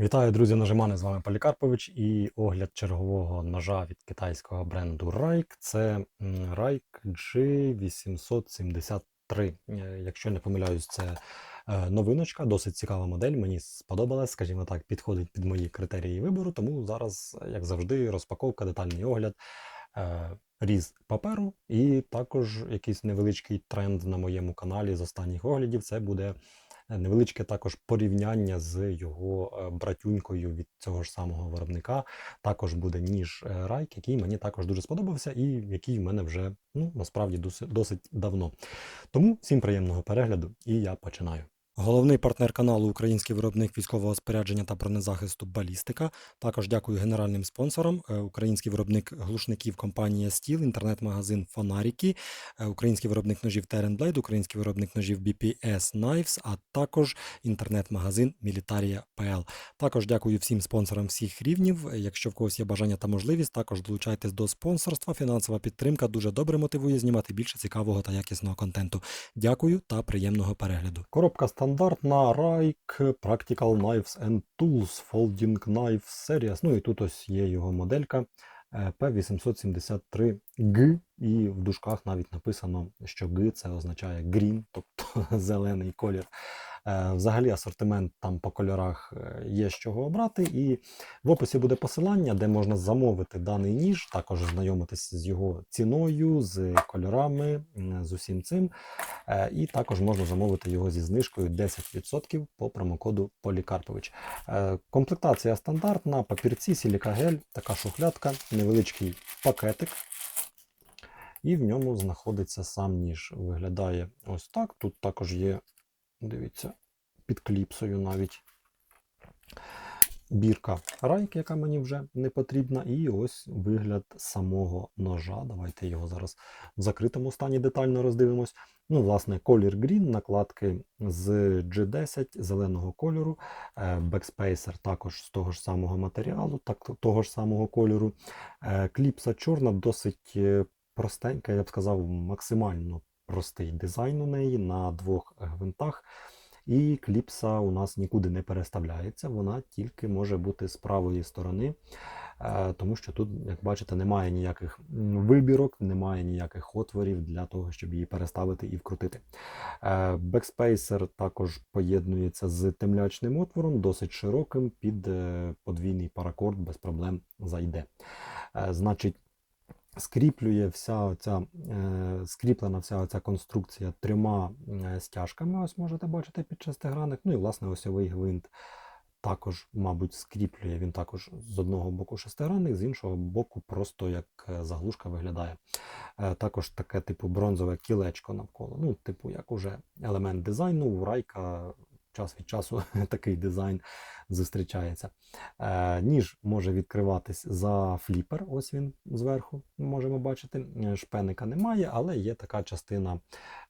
Вітаю, друзі, ножимани, з вами Полікарпович і огляд чергового ножа від китайського бренду Raik. Це Raik G873. Е, Якщо не помиляюсь, це е, новиночка, досить цікава модель. Мені сподобалась, скажімо так, підходить під мої критерії вибору. Тому зараз, як завжди, розпаковка, детальний огляд, е, різ паперу, і також якийсь невеличкий тренд на моєму каналі з останніх оглядів. Це буде невеличке також порівняння з його е, братюнькою від цього ж самого виробника. Також буде ніж е, Райк, який мені також дуже сподобався, і який в мене вже ну, насправді досить, досить давно. Тому всім приємного перегляду, і я починаю. Головний партнер каналу Український виробник військового спорядження та бронезахисту Балістика. Також дякую генеральним спонсорам. е, Український виробник глушників компанія Стіл, інтернет-магазин Фонаріки, е, український виробник ножів Blade, український виробник ножів BPS Knives, а також інтернет-магазин Militaria.pl. Також дякую всім спонсорам всіх рівнів. Е, Якщо в когось є бажання та можливість, також долучайтесь до спонсорства. Фінансова підтримка дуже добре мотивує знімати більше цікавого та якісного контенту. Дякую та приємного перегляду. Коробка стандартна Raik Practical Knives and Tools Folding Knife Series. Ну і тут ось є його моделька е, P873G, і в дужках навіть написано, що G це означає green, тобто зелений колір. Е, Взагалі асортимент там по кольорах е, є з чого обрати, і в описі буде посилання, де можна замовити даний ніж, також знайомитись з його ціною, з кольорами, з усім цим. Е, І також можна замовити його зі знижкою 10% по промокоду Полікарпович. Комплектація стандартна, папірці, силікагель, така шухлядка, невеличкий пакетик. І в ньому знаходиться сам ніж. Виглядає ось так. Тут також є, дивіться, під кліпсою навіть бірка райк, яка мені вже не потрібна. І ось вигляд самого ножа. Давайте його зараз в закритому стані детально роздивимось. Ну, власне, колір Green, накладки з G10 зеленого кольору, е, бекспейсер також з того ж самого матеріалу, так, того ж самого кольору. Е, Кліпса чорна, досить е, простенька, я б сказав, максимально простий дизайн у неї на двох гвинтах. І кліпса у нас нікуди не переставляється, вона тільки може бути з правої сторони, е, тому що тут, як бачите, немає ніяких вибірок, немає ніяких отворів для того, щоб її переставити і вкрутити. Е, Бекспейсер також поєднується з темлячним отвором, досить широким, під е, подвійний паракорд без проблем зайде. Значить, скріплює вся ця е, скріплена вся ця конструкція трьома е, стяжками. Ось можете бачити під шестигранник. Ну і власне осьовий гвинт також, мабуть, скріплює він також з одного боку шестигранник, з іншого боку, просто як е, заглушка виглядає. Е, також таке типу бронзове кілечко навколо. Ну, типу, як уже елемент дизайну, Райка час від часу такий дизайн зустрічається. Е, ніж може відкриватись за фліпер, ось він зверху можемо бачити. Е, Шпеника немає, але є така частина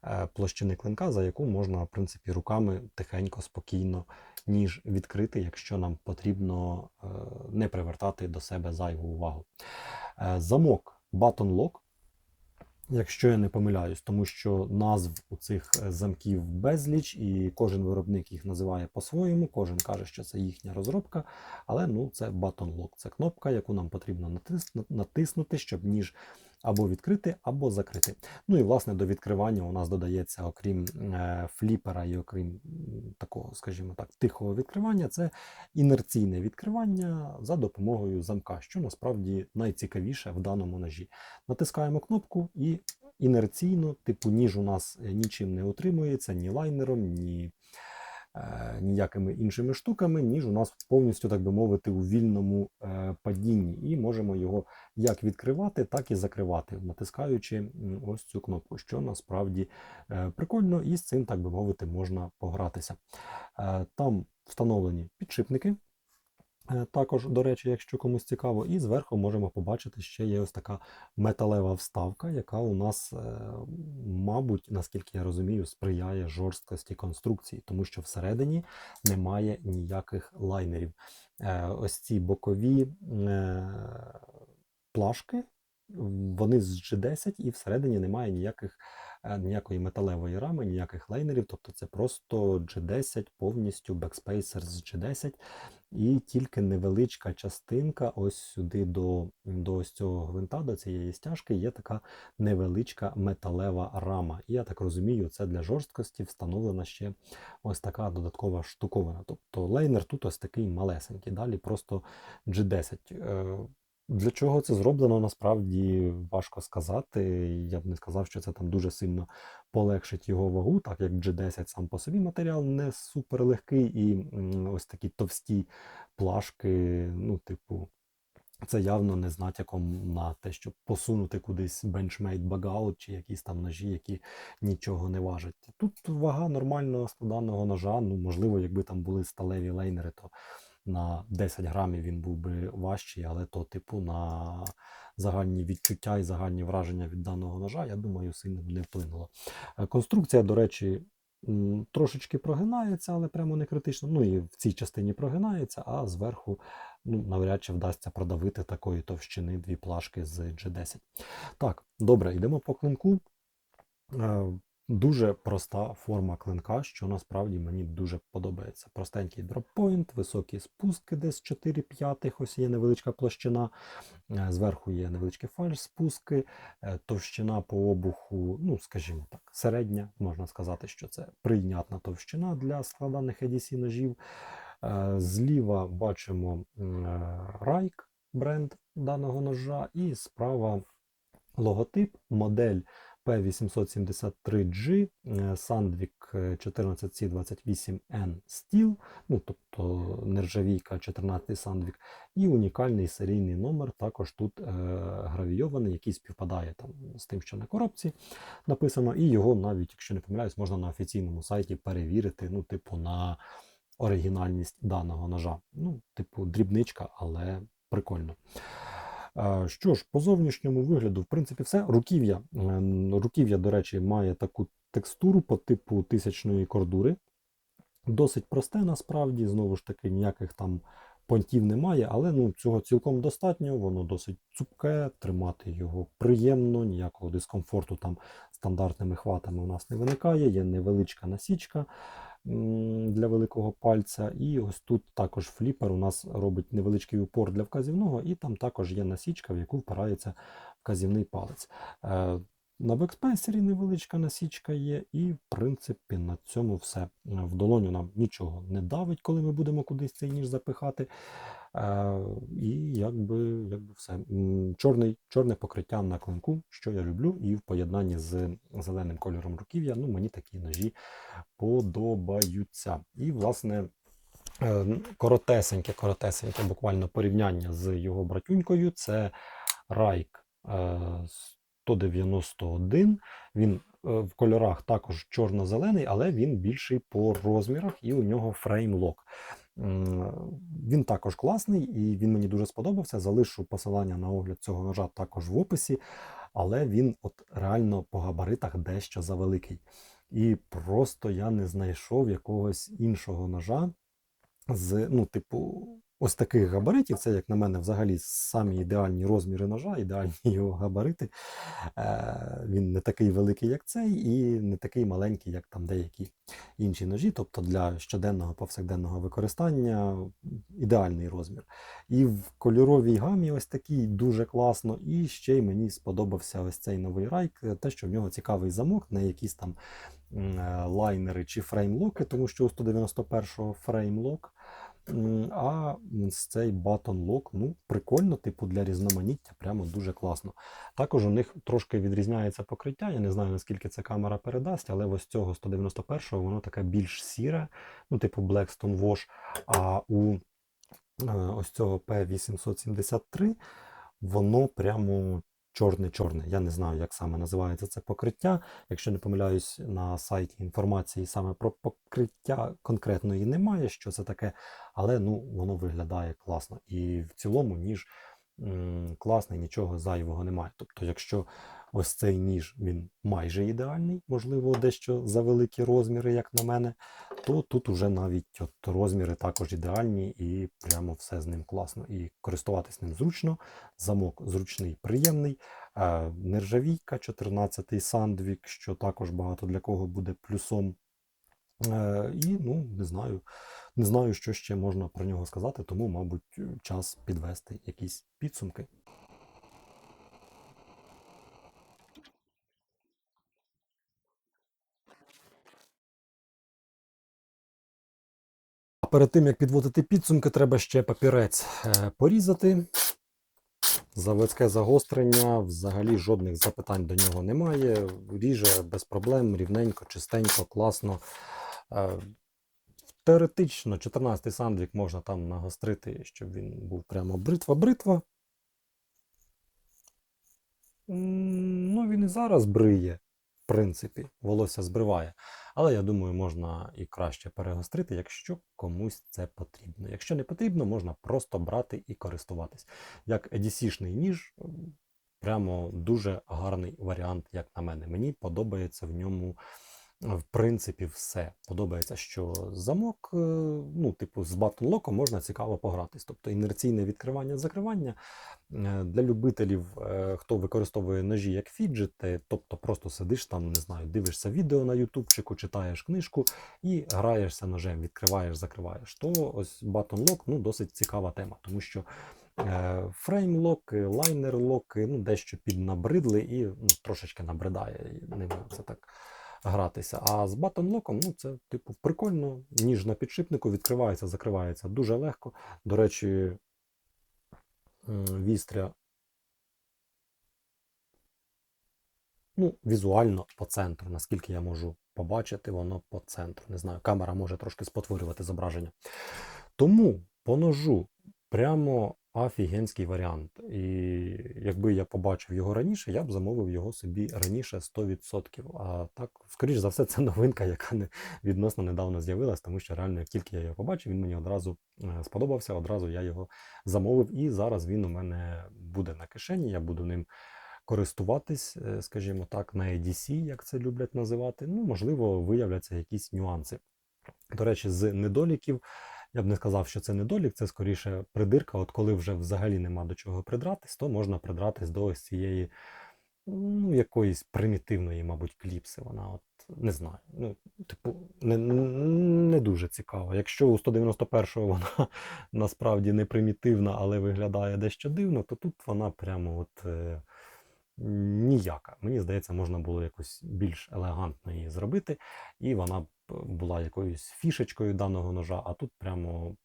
е, площини клинка, за яку можна, в принципі, руками тихенько, спокійно ніж відкрити, якщо нам потрібно не привертати до себе зайву увагу. Замок Lock Якщо я не помиляюсь, тому що назв у цих е, замків безліч, і кожен виробник їх називає по-своєму, кожен каже, що це їхня розробка, але ну це button lock, це кнопка, яку нам потрібно натиснути, щоб ніж або відкрити, або закрити. Ну і власне до відкривання у нас додається, окрім е, фліпера і окрім такого, скажімо так, тихого відкривання, це інерційне відкривання за допомогою замка, що насправді найцікавіше в даному ножі. Натискаємо кнопку і інерційно, типу ніж у нас е, нічим не утримується, ні лайнером, ні ніякими іншими штуками, ніж у нас повністю, так би мовити, у вільному е, падінні. І можемо його як відкривати, так і закривати, натискаючи ось цю кнопку, що насправді е, прикольно, і з цим, так би мовити, можна погратися. Е, Там встановлені підшипники. Е, Також, до речі, якщо комусь цікаво, і зверху можемо побачити, ще є ось така металева вставка, яка у нас, е, мабуть, наскільки я розумію, сприяє жорсткості конструкції, тому що всередині немає ніяких лайнерів. Е, Ось ці бокові плашки, вони з G10 і всередині немає ніяких ніякої металевої рами, ніяких лейнерів. Тобто це просто G10 повністю Backspacer з G10. І тільки невеличка частинка ось сюди до, до ось цього гвинта, до цієї стяжки, є така невеличка металева рама. І я так розумію, це для жорсткості встановлена ще ось така додаткова штуковина. Тобто лейнер тут ось такий малесенький, далі просто G10. Для чого це зроблено, насправді важко сказати. Я б не сказав, що це там дуже сильно полегшить його вагу, так як G10 сам по собі матеріал не супер легкий, і ось такі товсті плашки, ну, типу, це явно не з натяком на те, щоб посунути кудись бенчмейт багаут чи якісь там ножі, які нічого не важать. Тут вага нормального складаного ножа. Ну, можливо, якби там були сталеві лейнери, то на 10 грамів він був би важчий, але то, типу, на загальні відчуття і загальні враження від даного ножа, я думаю, сильно б не вплинуло. Е, Конструкція, до речі, трошечки прогинається, але прямо не критично. Ну і в цій частині прогинається, а зверху ну, навряд чи вдасться продавити такої товщини дві плашки з G10. Так, добре, йдемо по клинку. Дуже проста форма клинка, що насправді мені дуже подобається. Простенький дроппойнт, високі спуски, десь 4 п'ятих, ось є невеличка площина. Е, Зверху є невеличкі фальш спуски, е, товщина по обуху, ну, скажімо так, середня, можна сказати, що це прийнятна товщина для складаних EDC ножів. Е, Зліва бачимо Райк бренд даного ножа, і справа логотип, модель P873G, е, Sandvik 14C28N Steel, ну тобто нержавійка 14 Sandvik, і унікальний серійний номер також тут е, гравійований, який співпадає там з тим, що на коробці написано, і його навіть, якщо не помиляюсь, можна на офіційному сайті перевірити, ну, типу, на оригінальність даного ножа. Ну, типу, дрібничка, але прикольно. Що ж, по зовнішньому вигляду, в принципі, все. Руків'я. Е, Руків'я, до речі, має таку текстуру по типу тисячної кордури. Досить просте, насправді, знову ж таки, ніяких там понтів немає, але ну, цього цілком достатньо, воно досить цупке, тримати його приємно, ніякого дискомфорту там стандартними хватами у нас не виникає. Є невеличка насічка для великого пальця. І ось тут також фліпер у нас робить невеличкий упор для вказівного, і там також є насічка, в яку впирається вказівний палець. Е, На бекспенсері невеличка насічка є, і, в принципі, на цьому все. В долоню нам нічого не давить, коли ми будемо кудись цей ніж запихати. Е, і якби, якби все. Чорний, чорне покриття на клинку, що я люблю, і в поєднанні з зеленим кольором руків'я, ну, мені такі ножі подобаються. І, власне, е, коротесеньке, коротесеньке буквально порівняння з його братюнькою. Це Райк е, 191. Він е, в кольорах також чорно-зелений, але він більший по розмірах і у нього фреймлок. Він також класний і він мені дуже сподобався. Залишу посилання на огляд цього ножа також в описі, але він от реально по габаритах дещо завеликий. І просто я не знайшов якогось іншого ножа з, ну, типу, ось таких габаритів. Це, як на мене, взагалі самі ідеальні розміри ножа, ідеальні його габарити. Е, він не такий великий, як цей, і не такий маленький, як там деякі інші ножі. Тобто для щоденного повсякденного використання ідеальний розмір. І в кольоровій гамі ось такий дуже класно. І ще й мені сподобався ось цей новий райк, те, що в нього цікавий замок, не якісь там е, лайнери чи фреймлоки, тому що у 191-го фреймлок. А цей батон лок, ну, прикольно, типу для різноманіття, прямо дуже класно. Також у них трошки відрізняється покриття. Я не знаю, наскільки це камера передасть, але ось цього 191-го воно таке більш сіре, ну, типу Blackstone Wash. А у е, ось цього P873 воно прямо чорне-чорне. Я не знаю, як саме називається це покриття. Якщо не помиляюсь, на сайті інформації саме про покриття конкретної немає, що це таке, але ну, воно виглядає класно. І в цілому ніж м, класний, нічого зайвого немає. Тобто, якщо ось цей ніж він майже ідеальний, можливо, дещо за великі розміри, як на мене, то тут уже навіть от розміри також ідеальні і прямо все з ним класно. І користуватись ним зручно, замок зручний, приємний. Е, Нержавійка, 14-й сандвік, що також багато для кого буде плюсом. Е, І ну, не знаю, не знаю, що ще можна про нього сказати, тому, мабуть, час підвести якісь підсумки. Перед тим, як підводити підсумки, треба ще папірець е, порізати. Заводське загострення, взагалі жодних запитань до нього немає. Ріже без проблем, рівненько, чистенько, класно. Е, Теоретично 14-й сандвік можна там нагострити, щоб він був прямо бритва-бритва. Ну, він і зараз бриє, принципі, волосся збриває. Але я думаю, можна і краще перегострити, якщо комусь це потрібно. Якщо не потрібно, можна просто брати і користуватись. Як EDC-шний ніж, прямо дуже гарний варіант, як на мене. Мені подобається в ньому. В принципі, все подобається, що замок, е, ну, типу, з батлоком можна цікаво погратись. Тобто інерційне відкривання закривання е, для любителів, е, хто використовує ножі як фіджети, тобто просто сидиш там, не знаю, дивишся відео на ютубчику, читаєш книжку і граєшся ножем, відкриваєш, закриваєш. То ось батонлок ну, досить цікава тема, тому що. Фреймлоки, лайнерлоки, ну, дещо піднабридли і ну, трошечки набридає це так гратися. А з батонлоком, ну це типу прикольно, ніж на підшипнику відкривається, закривається дуже легко. До речі, вістря. Ну, візуально по центру, наскільки я можу побачити, воно по центру. Не знаю, камера може трошки спотворювати зображення. Тому по ножу прямо офігенський варіант. І якби я побачив його раніше, я б замовив його собі раніше 100%. А так, скоріш за все, це новинка, яка не відносно недавно з'явилась, тому що реально, як тільки я його побачив, він мені одразу е, сподобався, одразу я його замовив, і зараз він у мене буде на кишені. Я буду ним. Користуватись, е, скажімо так, на EDC, як це люблять називати, ну, можливо, виявляться якісь нюанси. До речі, з недоліків я б не сказав, що це недолік, це скоріше придирка. От коли вже взагалі нема до чого придратись, то можна придратись до ось цієї ну, якоїсь примітивної, мабуть, кліпси. Вона от не знаю. Ну, типу, не, не дуже цікаво. Якщо у 191-го вона насправді не примітивна, але виглядає дещо дивно, то тут вона прямо от. Е, Ніяка. Мені здається, можна було якось більш елегантно її зробити, і вона була якоюсь фішечкою даного ножа, а тут прямо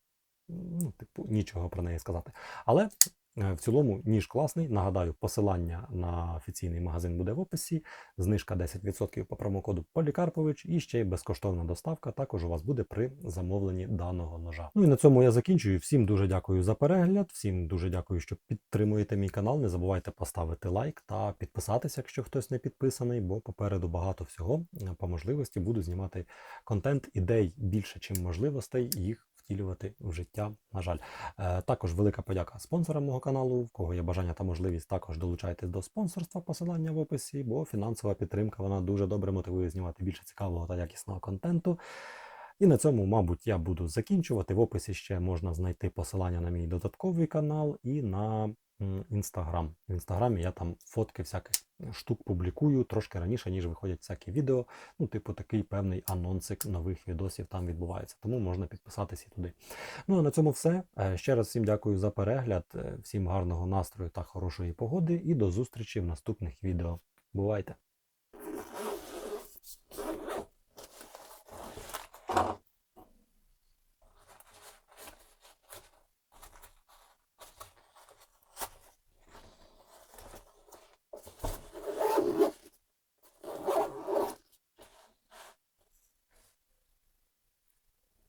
ну, типу, нічого про неї сказати. Але в цілому ніж класний. Нагадаю, посилання на офіційний магазин буде в описі. Знижка 10% по промокоду Полікарпович і ще й безкоштовна доставка також у вас буде при замовленні даного ножа. Ну і на цьому я закінчую. Всім дуже дякую за перегляд, всім дуже дякую, що підтримуєте мій канал. Не забувайте поставити лайк та підписатися, якщо хтось не підписаний, бо попереду багато всього по можливості буду знімати контент, ідей більше, чим можливостей. Їх втілювати в життя. На жаль, Е, також велика подяка спонсорам мого каналу. В кого є бажання та можливість, також долучайтесь до спонсорства, посилання в описі, бо фінансова підтримка вона дуже добре мотивує знімати більше цікавого та якісного контенту. І на цьому, мабуть, я буду закінчувати. В описі ще можна знайти посилання на мій додатковий канал і на Інстаграм. В інстаграмі я там фотки всяких штук публікую трошки раніше, ніж виходять всякі відео. Ну, типу, такий певний анонсик нових відосів там відбувається. Тому можна підписатися туди. Ну а на цьому все. Е, ще раз всім дякую за перегляд, е, всім гарного настрою та хорошої погоди, і до зустрічі в наступних відео. Бувайте!